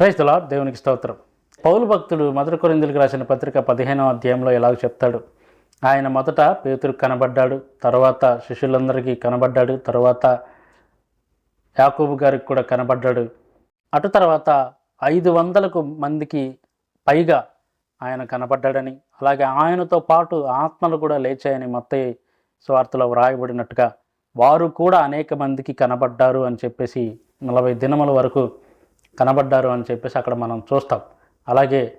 Praise దేవునికి స్తోత్రం. పౌలు భక్తుడు మొదటి కొరిందులకు రాసిన పత్రిక పదిహేనవ అధ్యాయంలో ఎలాగ చెప్తాడు? ఆయన మొదట పేతురు కనబడ్డాడు తర్వాత శిష్యులందరికీ కనబడ్డాడు తర్వాత యాకూబు గారికి కూడా కనబడ్డాడు. అటు తర్వాత ఐదు వందలకు మందికి పైగా ఆయన కనబడ్డాడని అలాగే ఆయనతో పాటు ఆత్మలు కూడా లేచాయని మత్తయి స్వార్థలో వ్రాయబడినట్టుగా వారు కూడా అనేక మందికి కనబడ్డారు అని చెప్పేసి నలభై దినముల వరకు కనబడ్డారు అని చెప్పేసి అక్కడ మనం చూస్తాం. అలాగే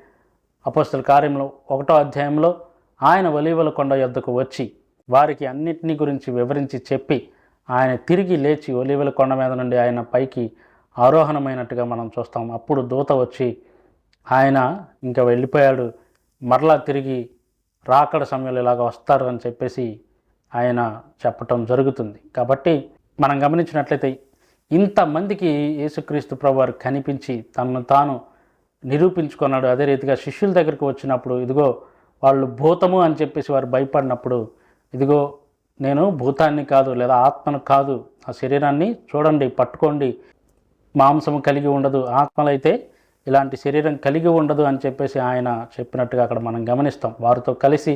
అపోస్తుల కార్యంలో ఒకటో అధ్యాయంలో ఆయన ఒలీవల కొండ యొద్దకు వచ్చి వారికి అన్నిటినీ గురించి వివరించి చెప్పి ఆయన తిరిగి లేచి ఒలీవల కొండ మీద నుండి ఆయన పైకి ఆరోహణమైనట్టుగా మనం చూస్తాం. అప్పుడు దూత వచ్చి ఆయన ఇంకా వెళ్ళిపోయాడు. మరలా తిరిగి రాకడ సమయంలో ఇలాగ వస్తారు అని చెప్పేసి ఆయన చెప్పటం జరుగుతుంది. కాబట్టి మనం గమనించినట్లయితే ఇంతమందికి యేసుక్రీస్తు ప్రభువారు కనిపించి తనను తాను నిరూపించుకున్నాడు. అదే రీతిగా శిష్యుల దగ్గరికి వచ్చినప్పుడు ఇదిగో వాళ్ళు భూతము అని చెప్పేసి వారు భయపడినప్పుడు ఇదిగో నేను భూతాన్ని కాదు లేదా ఆత్మను కాదు ఆ శరీరాన్ని చూడండి పట్టుకోండి మాంసము కలిగి ఉండదు ఆత్మలైతే ఇలాంటి శరీరం కలిగి ఉండదు అని చెప్పేసి ఆయన చెప్పినట్టుగా అక్కడ మనం గమనిస్తాం. వారితో కలిసి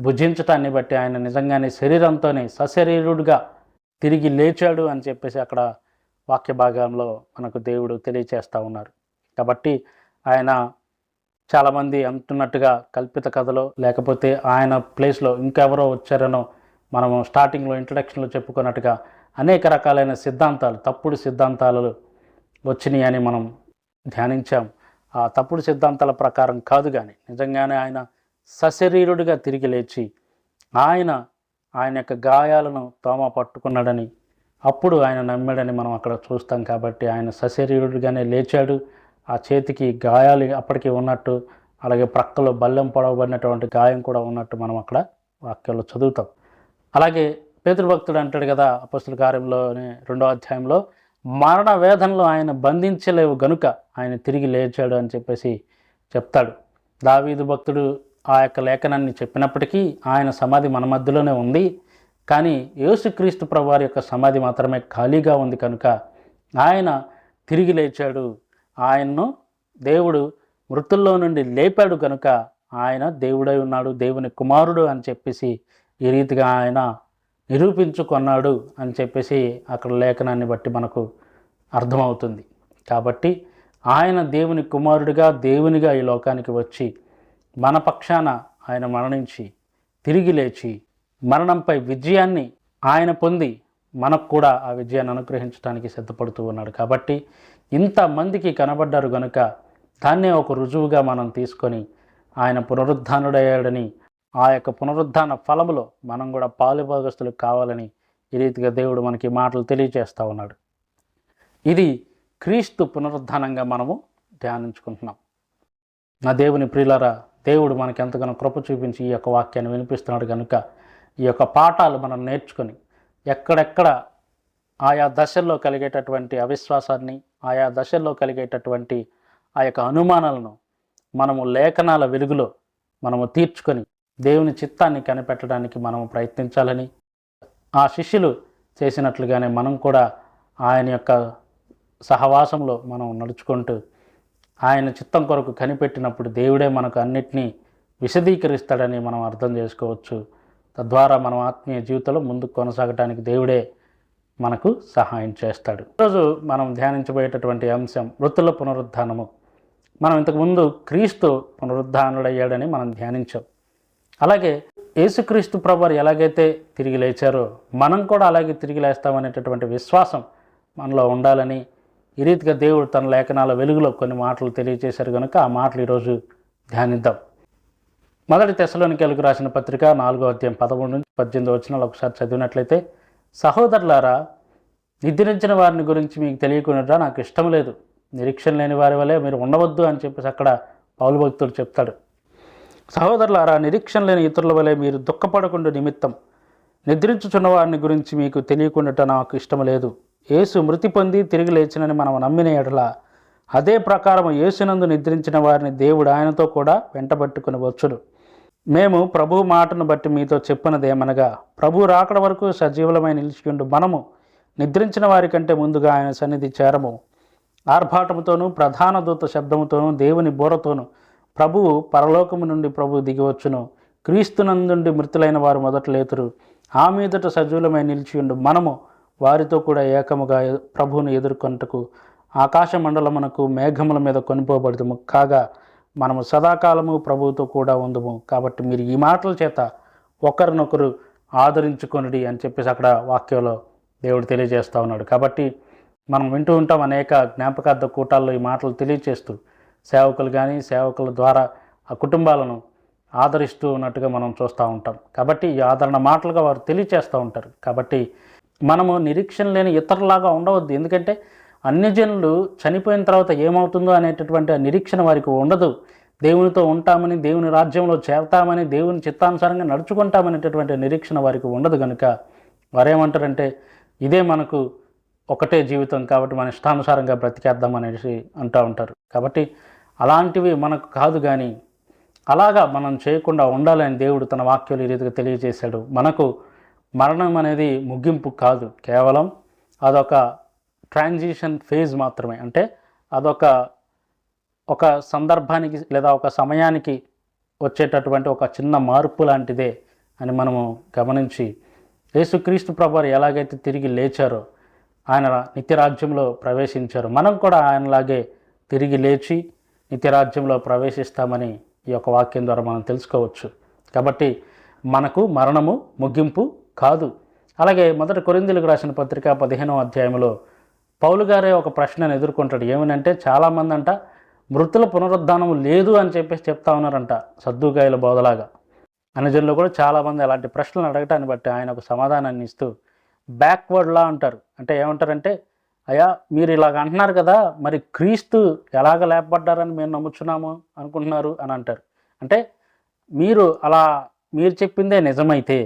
భుజించటాన్ని బట్టి ఆయన నిజంగానే శరీరంతోనే సశరీరుడుగా తిరిగి లేచాడు అని చెప్పేసి అక్కడ వాక్య భాగంలో మనకు దేవుడు తెలియచేస్తూ ఉన్నారు. కాబట్టి ఆయన చాలామంది అంటున్నట్టుగా కల్పిత కథలో లేకపోతే ఆయన ప్లేస్లో ఇంకెవరో వచ్చారనో మనము స్టార్టింగ్లో ఇంట్రడక్షన్లో చెప్పుకున్నట్టుగా అనేక రకాలైన సిద్ధాంతాలు తప్పుడు సిద్ధాంతాలు వచ్చినాయి అని మనం ధ్యానించాం. ఆ తప్పుడు సిద్ధాంతాల ప్రకారం కాదు కానీ నిజంగానే ఆయన సశరీరుడిగా తిరిగి లేచి ఆయన ఆయన యొక్క గాయాలను తోమ పట్టుకున్నాడని అప్పుడు ఆయన నమ్మాడని మనం అక్కడ చూస్తాం కాబట్టి ఆయన సశరీరుడిగానే లేచాడు. ఆ చేతికి గాయాలు అప్పటికి ఉన్నట్టు అలాగే ప్రక్కలో బల్లెం పొడవబడినటువంటి గాయం కూడా ఉన్నట్టు మనం అక్కడ వాక్యాల్లో చదువుతాం. అలాగే పేతృభక్తుడు అంటాడు కదా అపస్తుల కార్యంలోనే రెండో అధ్యాయంలో మరణ వేదనలో ఆయన బంధించలేవు గనుక ఆయన తిరిగి లేచాడు అని చెప్పేసి చెప్తాడు. దావీదు భక్తుడు ఆ యొక్క లేఖనాన్ని చెప్పినప్పటికీ ఆయన సమాధి మన మధ్యలోనే ఉంది. కానీ యేసుక్రీస్తు ప్రభువారి యొక్క సమాధి మాత్రమే ఖాళీగా ఉంది కనుక ఆయన తిరిగి లేచాడు. ఆయన్ను దేవుడు మృతుల్లో నుండి లేపాడు కనుక ఆయన దేవుడై ఉన్నాడు దేవుని కుమారుడు అని చెప్పేసి ఈ రీతిగా ఆయన నిరూపించుకున్నాడు అని చెప్పేసి అక్కడ లేఖనాన్ని బట్టి మనకు అర్థమవుతుంది. కాబట్టి ఆయన దేవుని కుమారుడిగా దేవునిగా ఈ లోకానికి వచ్చి మన పక్షాన ఆయన మరణించి తిరిగి లేచి మరణంపై విజయాన్ని ఆయన పొంది మనకు కూడా ఆ విజయాన్ని అనుగ్రహించడానికి సిద్ధపడుతూ ఉన్నాడు. కాబట్టి ఇంతమందికి కనబడ్డారు గనుక దాన్నే ఒక రుజువుగా మనం తీసుకొని ఆయన పునరుద్ధానుడయ్యాడని ఆ యొక్క పునరుద్ధాన ఫలములో మనం కూడా పాలుభాగస్తులు కావాలని ఈ రీతిగా దేవుడు మనకి మాటలు తెలియజేస్తూ ఉన్నాడు. ఇది క్రీస్తు పునరుద్ధానంగా మనము ధ్యానించుకుంటున్నాం. నా దేవుని ప్రియులరా దేవుడు మనకి ఎంతగానో కృప చూపించి ఈ యొక్క వాక్యాన్ని వినిపిస్తున్నాడు కనుక ఈ యొక్క పాఠాలు మనం నేర్చుకొని ఎక్కడెక్కడ ఆయా దశల్లో కలిగేటటువంటి అవిశ్వాసాన్ని ఆయా దశల్లో కలిగేటటువంటి ఆ యొక్క అనుమానాలను మనము లేఖనాల వెలుగులో మనము తీర్చుకొని దేవుని చిత్తాన్ని కనిపెట్టడానికి మనము ప్రయత్నించాలని ఆ శిష్యులు చేసినట్లుగానే మనం కూడా ఆయన యొక్క సహవాసంలో మనం నడుచుకుంటూ ఆయన చిత్తం కొరకు కనిపెట్టినప్పుడు దేవుడే మనకు అన్నిటినీ విశదీకరిస్తాడని మనం అర్థం చేసుకోవచ్చు. తద్వారా మనం ఆత్మీయ జీవితంలో ముందుకు కొనసాగడానికి దేవుడే మనకు సహాయం చేస్తాడు. ఈరోజు మనం ధ్యానించబోయేటటువంటి అంశం వృత్తుల పునరుద్ధానము. మనం ఇంతకుముందు క్రీస్తు పునరుద్ధానుడయ్యాడని మనం ధ్యానించాం. అలాగే యేసుక్రీస్తు ప్రభువారు ఎలాగైతే తిరిగి లేచారో మనం కూడా అలాగే తిరిగి లేస్తామనేటటువంటి విశ్వాసం మనలో ఉండాలని ఈ రీతిగా దేవుడు తన లేఖనాల వెలుగులో కొన్ని మాటలు తెలియజేశారు కనుక ఆ మాటలు ఈరోజు ధ్యానిద్దాం. మొదటి తెశలోనికెలకు రాసిన పత్రిక నాలుగో అధ్యాయం పదమూడు నుంచి పద్దెనిమిది వచ్చినాలు ఒకసారి చదివినట్లయితే సహోదరులారా నిద్రించిన వారిని గురించి మీకు తెలియకుండా నాకు ఇష్టం లేదు. నిరీక్షణ లేని వారి వలె మీరు ఉండవద్దు అని చెప్పేసి అక్కడ పౌలు భక్తుడు చెప్తాడు. సహోదరులారా నిరీక్షణ లేని ఇతరుల వలె మీరు దుఃఖపడకుండా నిమిత్తం నిద్రించుచున్న వారిని గురించి మీకు తెలియకుండా నాకు ఇష్టం లేదు. యేసు మృతి పొంది తిరిగి లేచినని మనం నమ్మిన ఎడల అదే ప్రకారం యేసునందు నిద్రించిన వారిని దేవుడు ఆయనతో కూడా వెంటబట్టుకుని వచ్చుడు మేము ప్రభు మాటను బట్టి మీతో చెప్పినదేమనగా ప్రభు రాకడ వరకు సజీవులమై నిలిచియుండు మనము నిద్రించిన వారి కంటే ముందుగా ఆయన సన్నిధి చేరము. ఆర్భాటముతోనూ ప్రధాన దూత శబ్దముతోనూ దేవుని బోరతోనూ ప్రభువు పరలోకము నుండి ప్రభువు దిగివచ్చును క్రీస్తునందుండి మృతులైన వారు మొదట లేతురు. ఆ మీదట సజీవులమై నిలిచియుండు మనము వారితో కూడా ఏకముగా ప్రభువును ఎదుర్కొంటకు ఆకాశ మండలమునకు మేఘముల మీద కొనిపోబడదుము. కాగా మనము సదాకాలము ప్రభువుతో కూడా ఉందము. కాబట్టి మీరు ఈ మాటల చేత ఒకరినొకరు ఆదరించుకొనిడి అని చెప్పేసి అక్కడ వాక్యంలో దేవుడు తెలియజేస్తూ ఉన్నాడు. కాబట్టి మనం వింటూ ఉంటాం అనేక జ్ఞాపకార్థ కూటాల్లో ఈ మాటలు తెలియజేస్తూ సేవకులు కానీ సేవకుల ద్వారా ఆ కుటుంబాలను ఆదరిస్తూ ఉన్నట్టుగా మనం చూస్తూ ఉంటాం. కాబట్టి ఈ ఆదరణ మాటలుగా వారు తెలియచేస్తూ ఉంటారు. కాబట్టి మనము నిరీక్షణ లేని ఇతరులాగా ఉండవద్దు. ఎందుకంటే అన్ని జనులు చనిపోయిన తర్వాత ఏమవుతుందో అనేటటువంటి నిరీక్షణ వారికి ఉండదు. దేవునితో ఉంటామని దేవుని రాజ్యంలో చేరతామని దేవుని చిత్తానుసారంగా నడుచుకుంటామనేటటువంటి నిరీక్షణ వారికి ఉండదు కనుక వారేమంటారంటే ఇదే మనకు ఒకటే జీవితం కాబట్టి మన ఇష్టానుసారంగా బ్రతికేద్దాం అనేసి అంటూ ఉంటారు. కాబట్టి అలాంటివి మనకు కాదు కానీ అలాగా మనం చేయకుండా ఉండాలని దేవుడు తన వాక్యాలు ఈ రీతిగా తెలియజేశాడు. మనకు మరణం అనేది ముగింపు కాదు. కేవలం అదొక ట్రాన్సిషన్ ఫేజ్ మాత్రమే. అంటే అదొక ఒక సందర్భానికి లేదా ఒక సమయానికి వచ్చేటటువంటి ఒక చిన్న మార్పు లాంటిదే అని మనము గమనించి యేసుక్రీస్తు ప్రభువారు ఎలాగైతే తిరిగి లేచారో ఆయన నిత్యరాజ్యంలో ప్రవేశించారు మనం కూడా ఆయనలాగే తిరిగి లేచి నిత్యరాజ్యంలో ప్రవేశిస్తామని ఈ యొక్క వాక్యం ద్వారా మనం తెలుసుకోవచ్చు. కాబట్టి మనకు మరణము ముగింపు కాదు. అలాగే మొదటి కొరిందులకు రాసిన పత్రిక పదిహేనవ అధ్యాయంలో పౌలు గారే ఒక ప్రశ్నను ఎదుర్కొంటాడు. ఏమనంటే చాలామంది అంట మృతుల పునరుద్ధానం లేదు అని చెప్పేసి చెప్తా ఉన్నారంట సద్దుకాయల బోధలాగా. అనుజనులు కూడా చాలామంది అలాంటి ప్రశ్నలు అడగటాన్ని బట్టి ఆయన ఒక సమాధానాన్ని ఇస్తూ బ్యాక్వర్డ్లా అంటారు. అంటే ఏమంటారంటే అయ్యా మీరు ఇలాగ అంటున్నారు కదా మరి క్రీస్తు ఎలాగ లేపబడ్డారని మేము నమ్ముచున్నాము అనుకుంటున్నారు అని అంటారు. అంటే మీరు అలా మీరు చెప్పిందే నిజమైతే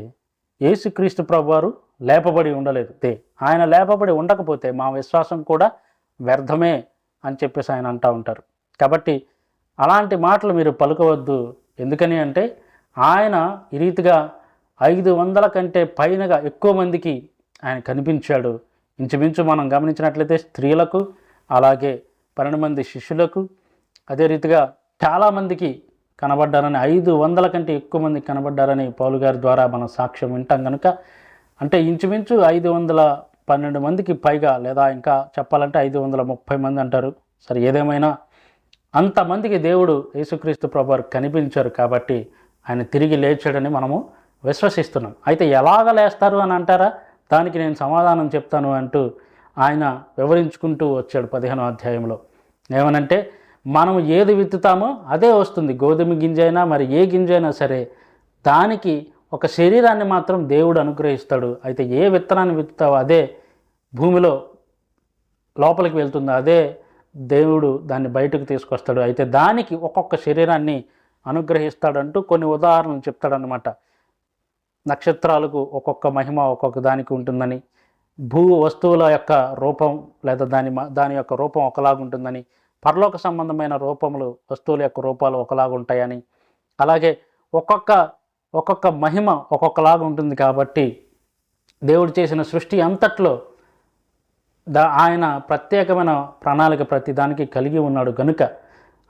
యేసుక్రీస్తు ప్రభువారు లేపబడి ఉండలేదు. ఆయన లేపబడి ఉండకపోతే మా విశ్వాసం కూడా వ్యర్థమే అని చెప్పేసి ఆయన అంటూ ఉంటారు. కాబట్టి అలాంటి మాటలు మీరు పలుకవద్దు. ఎందుకని అంటే ఆయన ఈ రీతిగా ఐదు వందల కంటే పైనగా ఎక్కువ మందికి ఆయన కనిపించాడు. ఇంచుమించు మనం గమనించినట్లయితే స్త్రీలకు అలాగే పన్నెండు మంది శిష్యులకు అదే రీతిగా చాలామందికి కనబడ్డారని ఐదు వందల కంటే ఎక్కువ మంది కనబడ్డారని పౌలు గారి ద్వారా మనం సాక్ష్యం వింటాం కనుక అంటే ఇంచుమించు ఐదు వందల పన్నెండు మందికి పైగా లేదా ఇంకా చెప్పాలంటే ఐదు వందల ముప్పై మంది అంటారు. సరే ఏదేమైనా అంతమందికి దేవుడు యేసుక్రీస్తు ప్రభు కనిపించారు కాబట్టి ఆయన తిరిగి లేచాడని మనము విశ్వసిస్తున్నాం. అయితే ఎలాగ లేస్తారు అని అంటారా? దానికి నేను సమాధానం చెప్తాను అంటూ ఆయన వివరించుకుంటూ వచ్చాడు పదిహేనో అధ్యాయంలో. ఏమనంటే మనం ఏది విత్తుతామో అదే వస్తుంది. గోధుమ గింజ అయినా మరి ఏ గింజ అయినా సరే దానికి ఒక శరీరాన్ని మాత్రం దేవుడు అనుగ్రహిస్తాడు. అయితే ఏ విత్తనాన్ని విత్తుతావో అదే భూమిలో లోపలికి వెళ్తుందో అదే దేవుడు దాన్ని బయటకు తీసుకొస్తాడు. అయితే దానికి ఒక్కొక్క శరీరాన్ని అనుగ్రహిస్తాడంటూ కొన్ని ఉదాహరణలు చెప్తాడనమాట నక్షత్రాలకు ఒక్కొక్క మహిమ ఒక్కొక్క దానికి ఉంటుందని భూ వస్తువుల యొక్క రూపం లేదా దాని మ- దాని యొక్క రూపం ఒకలాగా ఉంటుందని పరలోక సంబంధమైన రూపములు వస్తువుల యొక్క రూపాలు ఒకలాగా ఉంటాయని. అలాగే ఒక్కొక్క ఒక్కొక్క మహిమ ఒక్కొక్కలాగా ఉంటుంది కాబట్టి దేవుడు చేసిన సృష్టి అంతట్లో దా ఆయన ప్రత్యేకమైన ప్రణాళిక ప్రతి దానికి కలిగి ఉన్నాడు గనుక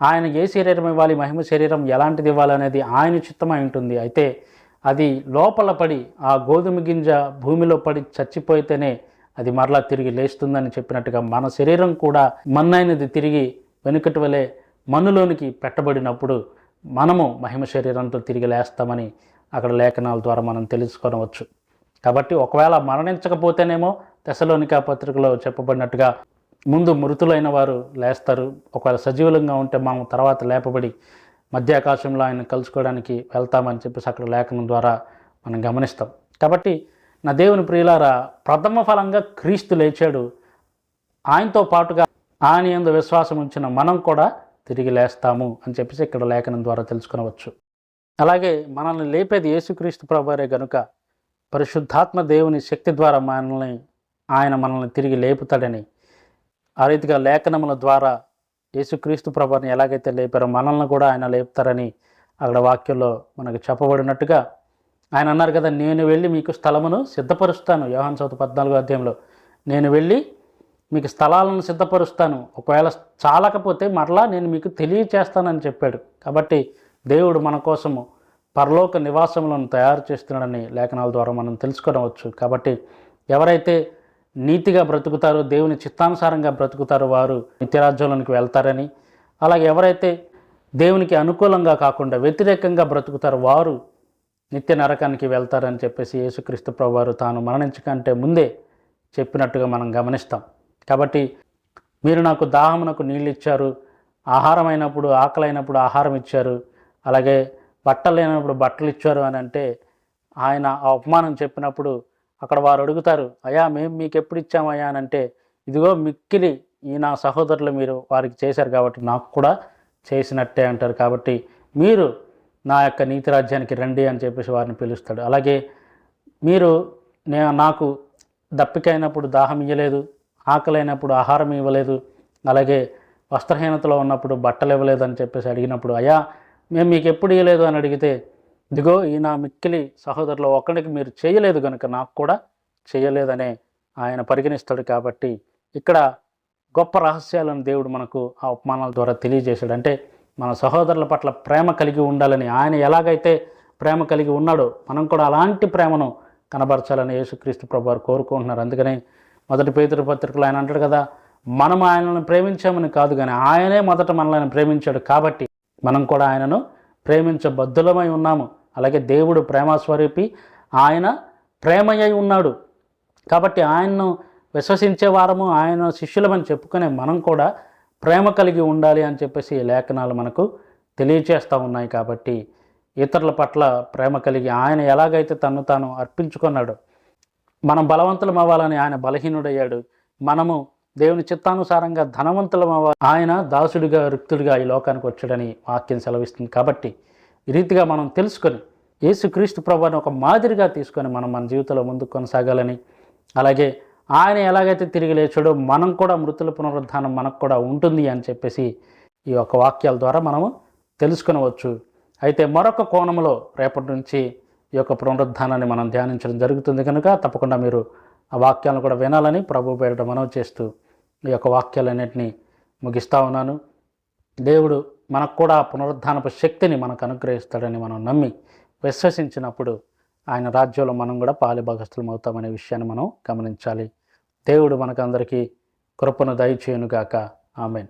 ఆయన ఏ శరీరం ఇవ్వాలి మహిమ శరీరం ఎలాంటిది ఇవ్వాలనేది ఆయన చిత్తమై ఉంటుంది. అయితే అది లోపల పడి ఆ గోధుమ గింజ భూమిలో పడి చచ్చిపోయితేనే అది మరలా తిరిగి లేస్తుందని చెప్పినట్టుగా మన శరీరం కూడా మన్నైనది తిరిగి వెనుకటి వలె మన్నులోనికి పెట్టబడినప్పుడు మనము మహిమ శరీరంతో తిరిగి లేస్తామని అక్కడ లేఖనాల ద్వారా మనం తెలుసుకొనవచ్చు. కాబట్టి ఒకవేళ మరణించకపోతేనేమో దశలోనికా పత్రికలో చెప్పబడినట్టుగా ముందు మృతులైన వారు లేస్తారు. ఒకవేళ సజీవులంగా ఉంటే మనం తర్వాత లేపబడి మధ్యాకాశంలో ఆయన కలుసుకోవడానికి వెళ్తామని చెప్పేసి అక్కడ లేఖనం ద్వారా మనం గమనిస్తాం. కాబట్టి నా దేవుని ప్రియులారా ప్రథమ ఫలంగా క్రీస్తు లేచాడు. ఆయనతో పాటుగా ఆయన ఎందు విశ్వాసం ఉంచిన మనం కూడా తిరిగి లేస్తాము అని చెప్పేసి ఇక్కడ లేఖనం ద్వారా తెలుసుకునవచ్చు. అలాగే మనల్ని లేపేది యేసుక్రీస్తు ప్రభువారే గనుక పరిశుద్ధాత్మ దేవుని శక్తి ద్వారా మనల్ని ఆయన మనల్ని తిరిగి లేపుతాడని ఆ రీతిగా లేఖనముల ద్వారా యేసుక్రీస్తు ప్రభుని ఎలాగైతే లేపారో మనల్ని కూడా ఆయన లేపుతారని అక్కడ వాక్యంలో మనకు చెప్పబడినట్టుగా ఆయన అన్నారు కదా నేను వెళ్ళి మీకు స్థలమును సిద్ధపరుస్తాను. యోహాన్ చౌత పద్నాలుగో అధ్యాయంలో నేను వెళ్ళి మీకు స్థలాలను సిద్ధపరుస్తాను. ఒకవేళ చాలకపోతే మరలా నేను మీకు తెలియచేస్తానని చెప్పాడు. కాబట్టి దేవుడు మన కోసము పరలోక నివాసములను తయారు చేస్తున్నాడని లేఖనాల ద్వారా మనం తెలుసుకోవచ్చు. కాబట్టి ఎవరైతే నీతిగా బ్రతుకుతారో దేవుని చిత్తానుసారంగా బ్రతుకుతారో వారు నిత్యరాజ్యంలోనికి వెళ్తారని అలాగే ఎవరైతే దేవునికి అనుకూలంగా కాకుండా వ్యతిరేకంగా బ్రతుకుతారో వారు నిత్య నరకానికి వెళ్తారని చెప్పేసి యేసుక్రీస్తు ప్రభువారు తాను మరణించకంటే ముందే చెప్పినట్టుగా మనం గమనిస్తాం. కాబట్టి మీరు నాకు దాహమునకు నీళ్ళు ఇచ్చారు ఆహారమైనప్పుడు ఆకలైనప్పుడు ఆకలి అయినప్పుడు ఆహారం ఇచ్చారు అలాగే బట్టలు లేనప్పుడు బట్టలు ఇచ్చారు అని అంటే ఆయన ఆ ఉపమానం చెప్పినప్పుడు అక్కడ వారు అడుగుతారు అయ్యా మేము మీకు ఎప్పుడు ఇచ్చామయ్యా అని అంటే ఇదిగో మిక్కిలి ఈ నా సహోదరులు మీరు వారికి చేశారు కాబట్టి నాకు కూడా చేసినట్టే అంటారు. కాబట్టి మీరు నా యొక్క నీతి రాజ్యానికి రండి అని చెప్పేసి వారిని పిలుస్తాడు. అలాగే మీరు నే నాకు దప్పికైనప్పుడు దాహం ఇవ్వలేదు ఆకలైనప్పుడు ఆహారం ఇవ్వలేదు అలాగే వస్త్రహీనతలో ఉన్నప్పుడు బట్టలు ఇవ్వలేదు అని చెప్పేసి అడిగినప్పుడు అయ్యా మేము మీకు ఎప్పుడు ఇవ్వలేదు అని అడిగితే ఇదిగో ఈ నా మిక్కిలి సహోదరులు ఒక్కడికి మీరు చేయలేదు కనుక నాకు కూడా చేయలేదనే ఆయన పరిగణిస్తాడు కాబట్టి ఇక్కడ గొప్ప రహస్యాలను దేవుడు మనకు ఆ ఉపమానాల ద్వారా తెలియజేశాడు. అంటే మన సహోదరుల పట్ల ప్రేమ కలిగి ఉండాలని ఆయన ఎలాగైతే ప్రేమ కలిగి ఉన్నాడో మనం కూడా అలాంటి ప్రేమను కనబరచాలని యేసుక్రీస్తు ప్రభు వారు కోరుకుంటున్నారు. అందుకని మొదటి పేదరి పత్రికలు ఆయన అంటాడు కదా మనం ఆయనను ప్రేమించామని కాదు కానీ ఆయనే మొదట మనల్ని ప్రేమించాడు కాబట్టి మనం కూడా ఆయనను ప్రేమించబద్ధులమై ఉన్నాము. అలాగే దేవుడు ప్రేమస్వరూపి ఆయన ప్రేమయ్య ఉన్నాడు. కాబట్టి ఆయన్ను విశ్వసించే వారము ఆయన శిష్యులమని చెప్పుకునే మనం కూడా ప్రేమ కలిగి ఉండాలి అని చెప్పేసి ఈ లేఖనాలు మనకు తెలియచేస్తూ ఉన్నాయి కాబట్టి ఇతరుల పట్ల ప్రేమ కలిగి ఆయన ఎలాగైతే తను తాను అర్పించుకున్నాడో మనం బలవంతులం అవ్వాలని ఆయన బలహీనుడయ్యాడు. మనము దేవుని చిత్తానుసారంగా ధనవంతులం అవ్వాలి. ఆయన దాసుడిగా రిక్తుడిగా ఈ లోకానికి వచ్చాడని వాక్యం సెలవిస్తుంది. కాబట్టి ఈ రీతిగా మనం తెలుసుకొని యేసుక్రీస్తు ప్రభుని ఒక మాదిరిగా తీసుకొని మనం మన జీవితంలో ముందుకు కొనసాగాలని అలాగే ఆయన ఎలాగైతే తిరిగి లేచాడో మనం కూడా మృతుల పునరుద్ధానం మనకు కూడా ఉంటుంది అని చెప్పేసి ఈ యొక్క వాక్యాల ద్వారా మనము తెలుసుకునవచ్చు. అయితే మరొక కోణంలో రేపటి నుంచి ఈ యొక్క పునరుద్ధానాన్ని మనం ధ్యానించడం జరుగుతుంది కనుక తప్పకుండా మీరు ఆ వాక్యాలను కూడా వినాలని ప్రభు పేరిట మనవి చేస్తూ ఈ యొక్క వాక్యాలన్నింటినీ ముగిస్తూ ఉన్నాను. దేవుడు మనకు కూడా పునరుద్ధానపు శక్తిని మనకు అనుగ్రహిస్తాడని మనం నమ్మి విశ్వసించినప్పుడు ఆయన రాజ్యంలో మనం కూడా పాలిభాగస్థులం అవుతామనే విషయాన్ని మనం గమనించాలి. దేవుడు మనకందరికీ కృపను దయచేయునుగాక. ఆమెన్.